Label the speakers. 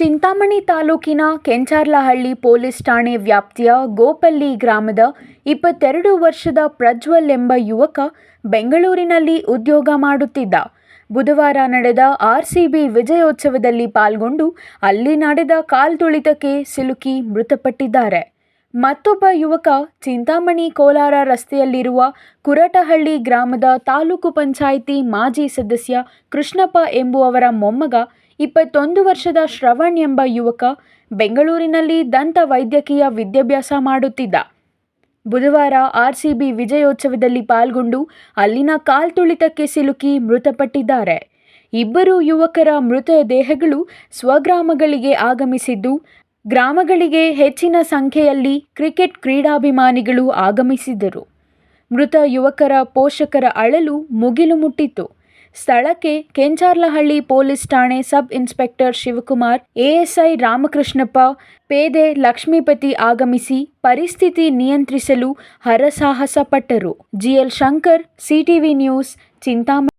Speaker 1: ಚಿಂತಾಮಣಿ ತಾಲೂಕಿನ ಕೆಂಚಾರ್ಲಹಳ್ಳಿ ಪೊಲೀಸ್ ಠಾಣೆ ವ್ಯಾಪ್ತಿಯ ಗೋಪಲ್ಲಿ ಗ್ರಾಮದ ಇಪ್ಪತ್ತೆರಡು ವರ್ಷದ ಪ್ರಜ್ವಲ್ ಎಂಬ ಯುವಕ ಬೆಂಗಳೂರಿನಲ್ಲಿ ಉದ್ಯೋಗ ಮಾಡುತ್ತಿದ್ದ. ಬುಧವಾರ ನಡೆದ ಆರ್ಸಿಬಿ ವಿಜಯೋತ್ಸವದಲ್ಲಿ ಪಾಲ್ಗೊಂಡು ಅಲ್ಲಿ ನಡೆದ ಕಾಲ್ತುಳಿತಕ್ಕೆ ಸಿಲುಕಿ ಮೃತಪಟ್ಟಿದ್ದಾರೆ. ಮತ್ತೊಬ್ಬ ಯುವಕ ಚಿಂತಾಮಣಿ ಕೋಲಾರ ರಸ್ತೆಯಲ್ಲಿರುವ ಕುರಟಹಳ್ಳಿ ಗ್ರಾಮದ ತಾಲೂಕು ಪಂಚಾಯಿತಿ ಮಾಜಿ ಸದಸ್ಯ ಕೃಷ್ಣಪ್ಪ ಎಂಬುವವರ ಮೊಮ್ಮಗ ಇಪ್ಪತ್ತೊಂದು ವರ್ಷದ ಶ್ರವಣ್ ಎಂಬ ಯುವಕ ಬೆಂಗಳೂರಿನಲ್ಲಿ ದಂತ ವೈದ್ಯಕೀಯ ವಿದ್ಯಾಭ್ಯಾಸ ಮಾಡುತ್ತಿದ್ದ. ಬುಧವಾರ ಆರ್ಸಿಬಿ ವಿಜಯೋತ್ಸವದಲ್ಲಿ ಪಾಲ್ಗೊಂಡು ಅಲ್ಲಿನ ಕಾಲ್ತುಳಿತಕ್ಕೆ ಸಿಲುಕಿ ಮೃತಪಟ್ಟಿದ್ದಾರೆ. ಇಬ್ಬರು ಯುವಕರ ಮೃತದೇಹಗಳು ಸ್ವಗ್ರಾಮಗಳಿಗೆ ಆಗಮಿಸಿದ್ದು, ಗ್ರಾಮಗಳಿಗೆ ಹೆಚ್ಚಿನ ಸಂಖ್ಯೆಯಲ್ಲಿ ಕ್ರಿಕೆಟ್ ಕ್ರೀಡಾಭಿಮಾನಿಗಳು ಆಗಮಿಸಿದ್ದರು. ಮೃತ ಯುವಕರ ಪೋಷಕರ ಅಳಲು ಮುಗಿಲು ಮುಟ್ಟಿತ್ತು. ಸ್ಥಳಕ್ಕೆ ಕೆಂಚಾರ್ಲಹಳ್ಳಿ ಪೊಲೀಸ್ ಠಾಣೆ sub inspector Shivakumar, ASI Ramakrishnappa, ಪೇದೆ ಲಕ್ಷ್ಮೀಪತಿ ಆಗಮಿಸಿ ಪರಿಸ್ಥಿತಿ ನಿಯಂತ್ರಿಸಲು ಹರಸಾಹಸ ಪಟ್ಟರು GL Shankar, CTV news, Chintamani.